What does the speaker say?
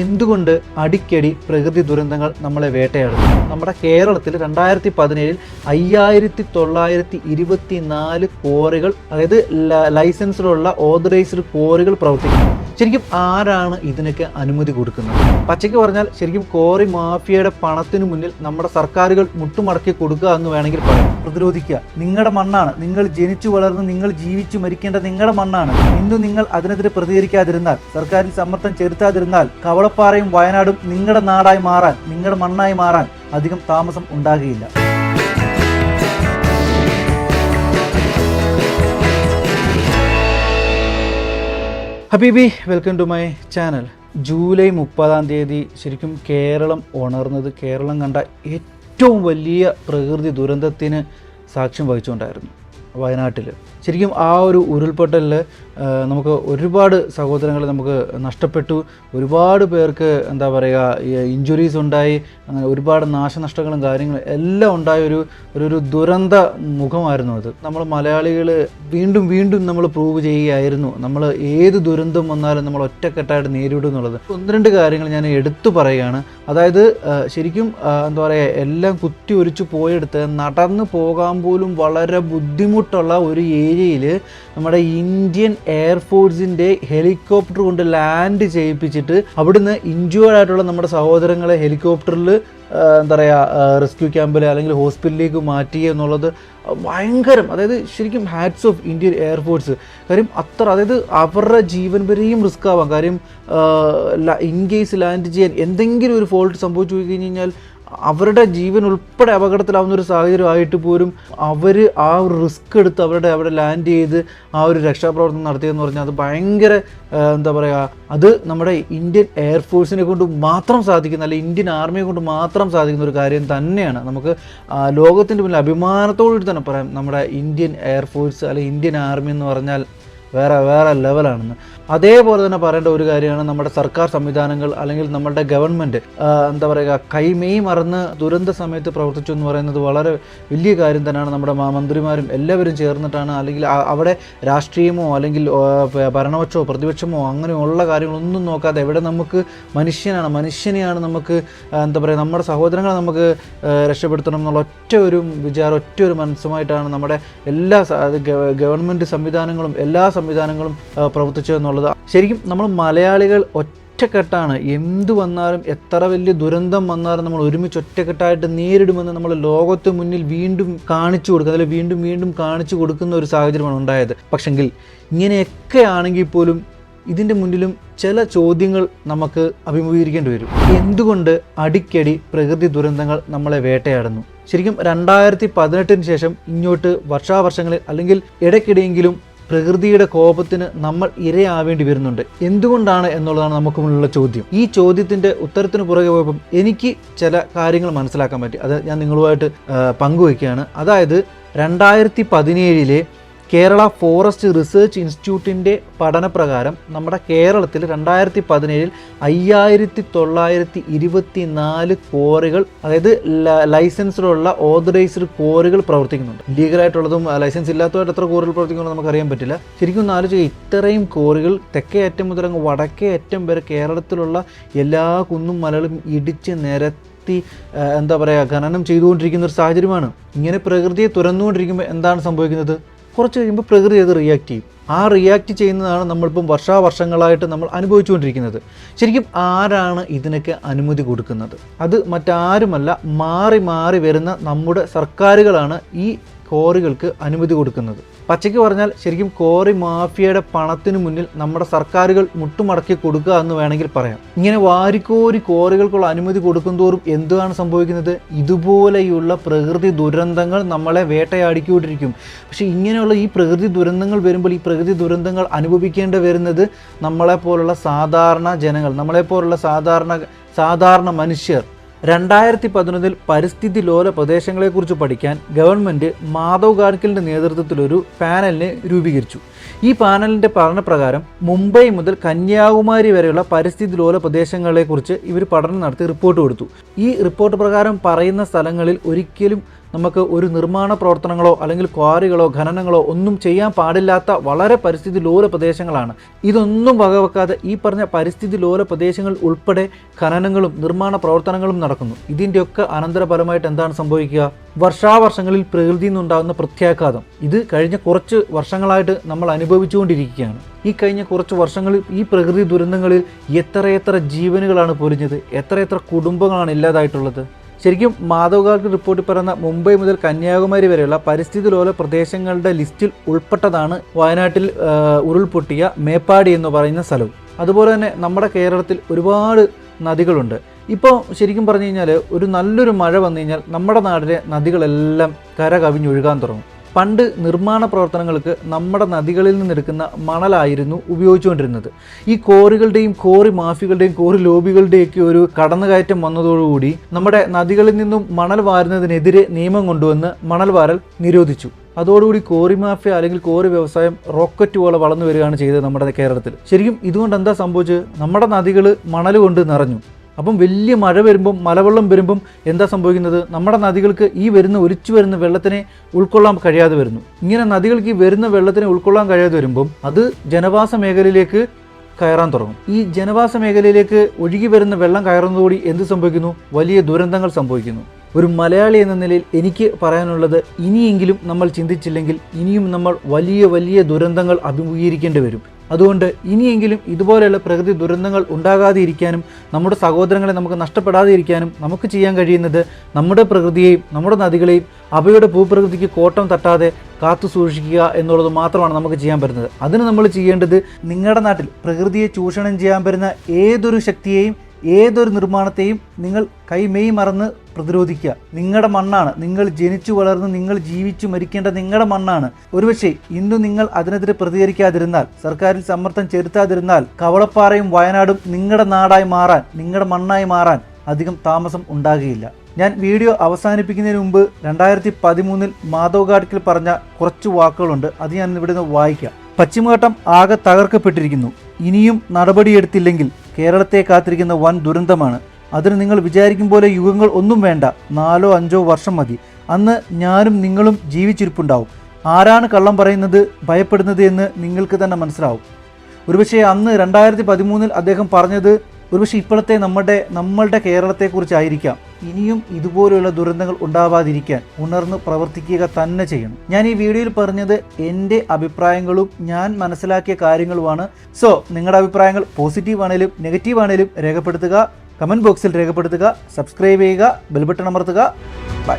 എന്തുകൊണ്ട് അടിക്കടി പ്രകൃതി ദുരന്തങ്ങൾ നമ്മളെ വേട്ടയാടുന്നു നമ്മുടെ കേരളത്തിൽ രണ്ടായിരത്തി പതിനേഴിൽ അയ്യായിരത്തി തൊള്ളായിരത്തി ഇരുപത്തി നാല് കോറികൾ അതായത് ലൈസൻസിലുള്ള ഓതറൈസ്ഡ് കോറികൾ പ്രവർത്തിക്കുന്നു. ശരിക്കും ആരാണ് ഇതിനൊക്കെ അനുമതി കൊടുക്കുന്നത്? പച്ചയ്ക്ക് പറഞ്ഞാൽ ശരിക്കും കോറി മാഫിയയുടെ പണത്തിന് മുന്നിൽ നമ്മുടെ സർക്കാരുകൾ മുട്ടുമടക്കി കൊടുക്കുക എന്ന് വേണമെങ്കിൽ പറയാം. പ്രതിരോധിക്കുക. നിങ്ങളുടെ മണ്ണാണ്. നിങ്ങൾ ജനിച്ചു വളർന്ന് നിങ്ങൾ ജീവിച്ചു മരിക്കേണ്ട നിങ്ങളുടെ മണ്ണാണ്. ഇന്നും നിങ്ങൾ അതിനെതിരെ പ്രതികരിക്കാതിരുന്നാൽ സർക്കാരിൽ സമ്മർദ്ദം ചെലുത്താതിരുന്നാൽ കവളപ്പാറയും വയനാടും നിങ്ങളുടെ നാടായി മാറാൻ നിങ്ങളുടെ മണ്ണായി മാറാൻ അധികം താമസം ഉണ്ടാകുകയില്ല. ഹബീബി welcome to my channel July മുപ്പതാം തീയതി ശരിക്കും കേരളം ഉണർന്നത് കേരളം കണ്ട ഏറ്റവും വലിയ പ്രകൃതി ദുരന്തത്തിന് സാക്ഷ്യം വഹിച്ചുകൊണ്ടായിരുന്നു വയനാട്ടിൽ ശരിക്കും ആ ഒരു ഉരുൾപൊട്ടലിൽ നമുക്ക് ഒരുപാട് സഹോദരങ്ങളെ നമുക്ക് നഷ്ടപ്പെട്ടു. ഒരുപാട് പേർക്ക് എന്താ പറയുക ഇഞ്ചുറീസ് ഉണ്ടായി അങ്ങനെ ഒരുപാട് നാശനഷ്ടങ്ങളും കാര്യങ്ങളും എല്ലാം ഉണ്ടായ ഒരു ഒരു ദുരന്ത മുഖമായിരുന്നു അത്. നമ്മൾ മലയാളികൾ വീണ്ടും വീണ്ടും നമ്മൾ പ്രൂവ് ചെയ്യുകയായിരുന്നു. നമ്മൾ ഏത് ദുരന്തം വന്നാലും നമ്മൾ ഒറ്റക്കെട്ടായിട്ട് നേരിടും എന്നുള്ളത്. ഒന്ന് രണ്ട് കാര്യങ്ങൾ ഞാൻ എടുത്തു പറയുകയാണ്. അതായത് ശരിക്കും എന്താ പറയുക എല്ലാം കുത്തി ഒരിച്ചു പോയെടുത്ത് നടന്നു പോകാൻ പോലും വളരെ ബുദ്ധിമുട്ടുള്ള ഒരു ഏരിയയിൽ നമ്മുടെ ഇന്ത്യൻ എയർഫോഴ്സിന്റെ ഹെലികോപ്റ്റർ കൊണ്ട് ലാൻഡ് ചെയ്യിപ്പിച്ചിട്ട് അവിടുന്ന് ഇഞ്ചുവേർഡ് ആയിട്ടുള്ള നമ്മുടെ സഹോദരങ്ങളെ ഹെലികോപ്റ്ററിൽ എന്താ പറയുക റെസ്ക്യൂ ക്യാമ്പിൽ അല്ലെങ്കിൽ ഹോസ്പിറ്റലിലേക്ക് മാറ്റി എന്നുള്ളത് ഭയങ്കരം. അതായത് ശരിക്കും ഹാറ്റ്സ് ഓഫ് ഇന്ത്യൻ എയർഫോഴ്സ് കാര്യം അത്ര അതായത് അവരുടെ ജീവൻ വരെയും റിസ്ക് ആവാം. കാര്യം ഇൻ കേസ് ലാൻഡ് ചെയ്യാൻ എന്തെങ്കിലും ഒരു ഫോൾട്ട് സംഭവിച്ചു കഴിഞ്ഞു കഴിഞ്ഞ് കഴിഞ്ഞാൽ അവരുടെ ജീവൻ ഉൾപ്പെടെ അപകടത്തിലാവുന്ന ഒരു സാഹചര്യമായിട്ട് പോലും അവർ ആ ഒരു റിസ്ക് എടുത്ത് അവരുടെ അവിടെ ലാൻഡ് ചെയ്ത് ആ ഒരു രക്ഷാപ്രവർത്തനം നടത്തിയെന്ന് പറഞ്ഞാൽ അത് ഭയങ്കര എന്താ പറയുക അത് നമ്മുടെ ഇന്ത്യൻ എയർഫോഴ്സിനെ കൊണ്ട് മാത്രം സാധിക്കുന്ന അല്ലെങ്കിൽ ഇന്ത്യൻ ആർമിയെ കൊണ്ട് മാത്രം സാധിക്കുന്ന ഒരു കാര്യം തന്നെയാണ്. നമുക്ക് ലോകത്തിന്റെ മുന്നിൽ അഭിമാനത്തോടുകൂടി തന്നെ പറയാം. നമ്മുടെ ഇന്ത്യൻ എയർഫോഴ്സ് അല്ലെങ്കിൽ ഇന്ത്യൻ ആർമി എന്ന് പറഞ്ഞാൽ വേറെ വേറെ ലെവലാണെന്ന്. അതേപോലെ തന്നെ പറയേണ്ട ഒരു കാര്യമാണ് നമ്മുടെ സർക്കാർ സംവിധാനങ്ങൾ അല്ലെങ്കിൽ നമ്മുടെ ഗവൺമെന്റ് എന്താ പറയുക കൈമേ മറന്ന് ദുരന്ത സമയത്ത് പ്രവർത്തിച്ചു എന്ന് പറയുന്നത് വളരെ വലിയ കാര്യം തന്നെയാണ് നമ്മുടെ മന്ത്രിമാരും എല്ലാവരും ചേർന്നിട്ടാണ് അല്ലെങ്കിൽ അവിടെ രാഷ്ട്രീയമോ അല്ലെങ്കിൽ ഭരണപക്ഷമോ പ്രതിപക്ഷമോ അങ്ങനെയുള്ള കാര്യങ്ങളൊന്നും നോക്കാതെ എവിടെ നമുക്ക് മനുഷ്യനാണ് മനുഷ്യനെയാണ് നമുക്ക് എന്താ പറയുക നമ്മുടെ സഹോദരങ്ങളെ നമുക്ക് രക്ഷപ്പെടുത്തണം എന്നുള്ള ഒറ്റ ഒരു വിചാരം ഒറ്റ ഒരു മനസ്സുമായിട്ടാണ് നമ്മുടെ എല്ലാ ഗവൺമെന്റ് സംവിധാനങ്ങളും എല്ലാ സംവിധാനങ്ങളും പ്രവർത്തിച്ചു എന്നുള്ളത്. ശരിക്കും നമ്മൾ മലയാളികൾ ഒറ്റക്കെട്ടാണ്. എന്ത് വന്നാലും എത്ര വലിയ ദുരന്തം വന്നാലും നമ്മൾ ഒരുമിച്ച് ഒറ്റക്കെട്ടായിട്ട് നേരിടുമെന്ന് നമ്മൾ ലോകത്ത് മുന്നിൽ വീണ്ടും കാണിച്ചു കൊടുക്കുക അല്ലെങ്കിൽ വീണ്ടും വീണ്ടും കാണിച്ചു കൊടുക്കുന്ന ഒരു സാഹചര്യമാണ് ഉണ്ടായത്. പക്ഷെങ്കിൽ ഇങ്ങനെയൊക്കെ ആണെങ്കിൽ പോലും ഇതിന്റെ മുന്നിലും ചില ചോദ്യങ്ങൾ നമുക്ക് അഭിമുഖീകരിക്കേണ്ടി വരും. എന്തുകൊണ്ട് അടിക്കടി പ്രകൃതി ദുരന്തങ്ങൾ നമ്മളെ വേട്ടയാടുന്നു? ശരിക്കും രണ്ടായിരത്തി പതിനെട്ടിന് ശേഷം ഇങ്ങോട്ട് വർഷാവർഷങ്ങളിൽ അല്ലെങ്കിൽ ഇടയ്ക്കിടെയെങ്കിലും പ്രകൃതിയുടെ കോപത്തിന് നമ്മൾ ഇരയാവേണ്ടി വരുന്നുണ്ട്. എന്തുകൊണ്ടാണ് എന്നുള്ളതാണ് നമുക്ക് മുന്നിലുള്ള ചോദ്യം. ഈ ചോദ്യത്തിന്റെ ഉത്തരത്തിന് പുറകെ പോയപ്പം എനിക്ക് ചില കാര്യങ്ങൾ മനസ്സിലാക്കാൻ പറ്റി. അത് ഞാൻ നിങ്ങളുമായിട്ട് പങ്കുവയ്ക്കുകയാണ്. അതായത് രണ്ടായിരത്തി പതിനേഴിലെ കേരള ഫോറസ്റ്റ് റിസർച്ച് ഇൻസ്റ്റിറ്റ്യൂട്ടിന്റെ പഠനപ്രകാരം നമ്മുടെ കേരളത്തിൽ രണ്ടായിരത്തി പതിനേഴിൽ അയ്യായിരത്തി തൊള്ളായിരത്തി ഇരുപത്തി നാല് കോറികൾ അതായത് ലൈസൻസിലുള്ള ഓതറൈസ്ഡ് കോറികൾ പ്രവർത്തിക്കുന്നുണ്ട്. ലീഗലായിട്ടുള്ളതും ലൈസൻസ് ഇല്ലാത്തതായിട്ട് എത്ര കോറികൾ പ്രവർത്തിക്കുന്നുണ്ടെന്ന് നമുക്കറിയാൻ പറ്റില്ല. ശരിക്കും ഒന്ന് ആലോചിക്കുക ഇത്രയും കോറികൾ തെക്കേ അറ്റം മുതൽ അങ്ങ് വടക്കേ അറ്റം വരെ കേരളത്തിലുള്ള എല്ലാ കുന്നും മലകളും ഇടിച്ച് ആ, എന്താ പറയുക ഖനനം ചെയ്തുകൊണ്ടിരിക്കുന്ന ഒരു സാഹചര്യമാണ്. ഇങ്ങനെ പ്രകൃതിയെ തുറന്നുകൊണ്ടിരിക്കുമ്പോൾ എന്താണ് സംഭവിക്കുന്നത്? കുറച്ച് കഴിയുമ്പോൾ പ്രകൃതി അത് റിയാക്ട് ചെയ്യും. ആ റിയാക്ട് ചെയ്യുന്നതാണ് നമ്മളിപ്പം വർഷാവർഷങ്ങളായിട്ട് നമ്മൾ അനുഭവിച്ചുകൊണ്ടിരിക്കുന്നത്. ശരിക്കും ആരാണ് ഇതിനൊക്കെ അനുമതി കൊടുക്കുന്നത്? അത് മറ്റാരുമല്ല മാറി മാറി വരുന്ന നമ്മുടെ സർക്കാരുകളാണ് ഈ കോറികൾക്ക് അനുമതി കൊടുക്കുന്നത്. പച്ചയ്ക്ക് പറഞ്ഞാൽ ശരിക്കും കോറി മാഫിയയുടെ പണത്തിന് മുന്നിൽ നമ്മുടെ സർക്കാരുകൾ മുട്ടുമടക്കി കൊടുക്കുക എന്ന് വേണമെങ്കിൽ പറയാം. ഇങ്ങനെ വാരിക്കോരി കോറികൾക്കുള്ള അനുമതി കൊടുക്കുന്തോറും എന്താണ് സംഭവിക്കുന്നത്? ഇതുപോലെയുള്ള പ്രകൃതി ദുരന്തങ്ങൾ നമ്മളെ വേട്ടയാടിക്കൊണ്ടിരിക്കും. പക്ഷേ ഇങ്ങനെയുള്ള ഈ പ്രകൃതി ദുരന്തങ്ങൾ വരുമ്പോൾ ഈ പ്രകൃതി ദുരന്തങ്ങൾ അനുഭവിക്കേണ്ടി വരുന്നത് നമ്മളെപ്പോലുള്ള സാധാരണ ജനങ്ങൾ നമ്മളെപ്പോലുള്ള സാധാരണ സാധാരണ മനുഷ്യർ. രണ്ടായിരത്തി പതിനൊന്നിൽ പരിസ്ഥിതി ലോല പ്രദേശങ്ങളെക്കുറിച്ച് പഠിക്കാൻ ഗവൺമെന്റ് മാധവ് ഗാഡ്ഗിലിന്റെ നേതൃത്വത്തിലൊരു പാനലിനെ രൂപീകരിച്ചു. ഈ പാനലിന്റെ പഠനപ്രകാരം മുംബൈ മുതൽ കന്യാകുമാരി വരെയുള്ള പരിസ്ഥിതി ലോല പ്രദേശങ്ങളെക്കുറിച്ച് ഇവർ പഠനം നടത്തി റിപ്പോർട്ട് കൊടുത്തു. ഈ റിപ്പോർട്ട് പ്രകാരം പറയുന്ന സ്ഥലങ്ങളിൽ ഒരിക്കലും നമുക്ക് ഒരു നിർമ്മാണ പ്രവർത്തനങ്ങളോ അല്ലെങ്കിൽ ക്വാറികളോ ഖനനങ്ങളോ ഒന്നും ചെയ്യാൻ പാടില്ലാത്ത വളരെ പരിസ്ഥിതി ലോല പ്രദേശങ്ങളാണ്. ഇതൊന്നും വകവെക്കാതെ ഈ പറഞ്ഞ പരിസ്ഥിതി ലോല പ്രദേശങ്ങൾ ഉൾപ്പെടെ ഖനനങ്ങളും നിർമ്മാണ പ്രവർത്തനങ്ങളും നടക്കുന്നു. ഇതിന്റെയൊക്കെ അനന്തരഫലമായിട്ട് എന്താണ് സംഭവിക്കുക? വർഷാവർഷങ്ങളിൽ പ്രകൃതിയിൽ നിന്നുണ്ടാകുന്ന പ്രത്യാഘാതം. ഇത് കഴിഞ്ഞ കുറച്ച് വർഷങ്ങളായിട്ട് നമ്മൾ അനുഭവിച്ചുകൊണ്ടിരിക്കുകയാണ്. ഈ കഴിഞ്ഞ കുറച്ച് വർഷങ്ങളിൽ ഈ പ്രകൃതി ദുരന്തങ്ങളിൽ എത്രയെത്ര ജീവനുകളാണ് പൊലിഞ്ഞത്? എത്രയെത്ര കുടുംബങ്ങളാണ് ഇല്ലാതായിട്ടുള്ളത്? ശരിക്കും മാധവകാർക്ക് റിപ്പോർട്ടിൽ പറയുന്ന മുംബൈ മുതൽ കന്യാകുമാരി വരെയുള്ള പരിസ്ഥിതി ലോല പ്രദേശങ്ങളുടെ ലിസ്റ്റിൽ ഉൾപ്പെട്ടതാണ് വയനാട്ടിൽ ഉരുൾപൊട്ടിയ മേപ്പാടി എന്ന് പറയുന്ന സ്ഥലവും അതുപോലെ തന്നെ നമ്മുടെ കേരളത്തിൽ ഒരുപാട് നദികളുണ്ട്. ഇപ്പോൾ ശരിക്കും പറഞ്ഞു കഴിഞ്ഞാൽ ഒരു നല്ലൊരു മഴ വന്നു കഴിഞ്ഞാൽ നമ്മുടെ നാടിലെ നദികളെല്ലാം കര കവിഞ്ഞൊഴുകാൻ തുടങ്ങും. പണ്ട് നിർമ്മാണ പ്രവർത്തനങ്ങൾക്ക് നമ്മുടെ നദികളിൽ നിന്നെടുക്കുന്ന മണലായിരുന്നു ഉപയോഗിച്ചുകൊണ്ടിരുന്നത്. ഈ കോറികളുടെയും കോറി മാഫികളുടെയും കോറി ലോബികളുടെയൊക്കെ ഒരു കടന്നുകയറ്റം വന്നതോടുകൂടി നമ്മുടെ നദികളിൽ നിന്നും മണൽ വാരുന്നതിനെതിരെ നിയമം കൊണ്ടുവന്ന് മണൽ വാരൽ നിരോധിച്ചു. അതോടുകൂടി കോറി മാഫിയ അല്ലെങ്കിൽ കോറി വ്യവസായം റോക്കറ്റ് പോലെ വളർന്നു വരികയാണ് ചെയ്തത് നമ്മുടെ കേരളത്തിൽ. ശരിക്കും ഇതുകൊണ്ട് എന്താ സംഭവിച്ചത്? നമ്മുടെ നദികൾ മണൽ കൊണ്ട് നിറഞ്ഞു. അപ്പം വലിയ മഴ വരുമ്പം മലവെള്ളം വരുമ്പം എന്താ സംഭവിക്കുന്നത്? നമ്മുടെ നദികൾക്ക് ഈ വരുന്ന ഒലിച്ചു വരുന്ന വെള്ളത്തിനെ ഉൾക്കൊള്ളാൻ കഴിയാതെ വരുന്നു. ഇങ്ങനെ നദികൾക്ക് ഈ വരുന്ന വെള്ളത്തിനെ ഉൾക്കൊള്ളാൻ കഴിയാതെ വരുമ്പം അത് ജനവാസ മേഖലയിലേക്ക് കയറാൻ തുടങ്ങും. ഈ ജനവാസ മേഖലയിലേക്ക് ഒഴുകി വരുന്ന വെള്ളം കയറുന്നതോടി എന്ത് സംഭവിക്കുന്നു? വലിയ ദുരന്തങ്ങൾ സംഭവിക്കുന്നു. ഒരു മലയാളി എന്ന നിലയിൽ എനിക്ക് പറയാനുള്ളത് ഇനിയെങ്കിലും നമ്മൾ ചിന്തിച്ചില്ലെങ്കിൽ ഇനിയും നമ്മൾ വലിയ വലിയ ദുരന്തങ്ങൾ അഭിമുഖീകരിക്കേണ്ടി വരും. അതുകൊണ്ട് ഇനിയെങ്കിലും ഇതുപോലെയുള്ള പ്രകൃതി ദുരന്തങ്ങൾ ഉണ്ടാകാതിരിക്കാനും നമ്മുടെ സഹോദരങ്ങളെ നമുക്ക് നഷ്ടപ്പെടാതിരിക്കാനും നമുക്ക് ചെയ്യാൻ കഴിയുന്നത് നമ്മുടെ പ്രകൃതിയെയും നമ്മുടെ നദികളെയും അവയുടെ ഭൂപ്രകൃതിക്ക് കോട്ടം തട്ടാതെ കാത്തു സൂക്ഷിക്കുക എന്നുള്ളത് മാത്രമാണ് നമുക്ക് ചെയ്യാൻ പറ്റുന്നത്. അതിന് നമ്മൾ ചെയ്യേണ്ടത് നിങ്ങളുടെ നാട്ടിൽ പ്രകൃതിയെ ചൂഷണം ചെയ്യാൻ പറ്റുന്ന ഏതൊരു ശക്തിയെയും ഏതൊരു നിർമ്മാണത്തെയും നിങ്ങൾ കൈമെയ് മറന്ന് പ്രതിരോധിക്കുക. നിങ്ങളുടെ മണ്ണാണ്. നിങ്ങൾ ജനിച്ചു വളർന്ന് നിങ്ങൾ ജീവിച്ചു മരിക്കേണ്ട നിങ്ങളുടെ മണ്ണാണ്. ഒരുപക്ഷെ ഇന്നും നിങ്ങൾ അതിനെതിരെ പ്രതികരിക്കാതിരുന്നാൽ സർക്കാരിൽ സമ്മർദ്ദം ചെലുത്താതിരുന്നാൽ കവളപ്പാറയും വയനാടും നിങ്ങളുടെ നാടായി മാറാൻ നിങ്ങളുടെ മണ്ണായി മാറാൻ അധികം താമസം ഉണ്ടാകുകയില്ല. ഞാൻ വീഡിയോ അവസാനിപ്പിക്കുന്നതിന് മുമ്പ് രണ്ടായിരത്തി പതിമൂന്നിൽ മാധവ് ഗാഡ്കിൽ പറഞ്ഞ കുറച്ച് വാക്കുകളുണ്ട്. അത് ഞാൻ ഇവിടെ നിന്ന് വായിക്കാം. പശ്ചിമഘട്ടം ആകെ തകർക്കപ്പെട്ടിരിക്കുന്നു. ഇനിയും നടപടിയെടുത്തില്ലെങ്കിൽ കേരളത്തെ കാത്തിരിക്കുന്ന വൻ ദുരന്തമാണ്. അതിന് നിങ്ങൾ വിചാരിക്കും പോലെ യുഗങ്ങൾ ഒന്നും വേണ്ട. നാലോ അഞ്ചോ വർഷം മതി. അന്ന് ഞാനും നിങ്ങളും ജീവിച്ചിരിപ്പുണ്ടാവും. ആരാണ് കള്ളം പറയുന്നത് ഭയപ്പെടുന്നത് എന്ന് നിങ്ങൾക്ക് തന്നെ മനസ്സിലാവും. ഒരുപക്ഷെ അന്ന് രണ്ടായിരത്തി പതിമൂന്നിൽ അദ്ദേഹം പറഞ്ഞത് ഒരുപക്ഷെ ഇപ്പോഴത്തെ നമ്മുടെ നമ്മളുടെ കേരളത്തെക്കുറിച്ചായിരിക്കാം. ഇനിയും ഇതുപോലെയുള്ള ദുരന്തങ്ങൾ ഉണ്ടാവാതിരിക്കാൻ ഉണർന്ന് പ്രവർത്തിക്കുക തന്നെ ചെയ്യണം. ഞാൻ ഈ വീഡിയോയിൽ പറഞ്ഞത് എന്റെ അഭിപ്രായങ്ങളും ഞാൻ മനസ്സിലാക്കിയ കാര്യങ്ങളുമാണ്. സോ നിങ്ങളുടെ അഭിപ്രായങ്ങൾ പോസിറ്റീവ് ആണേലും നെഗറ്റീവ് ആണേലും രേഖപ്പെടുത്തുക. കമന്റ് ബോക്സിൽ രേഖപ്പെടുത്തുക. സബ്സ്ക്രൈബ് ചെയ്യുക. ബെൽബട്ടൺ അമർത്തുക. ബൈ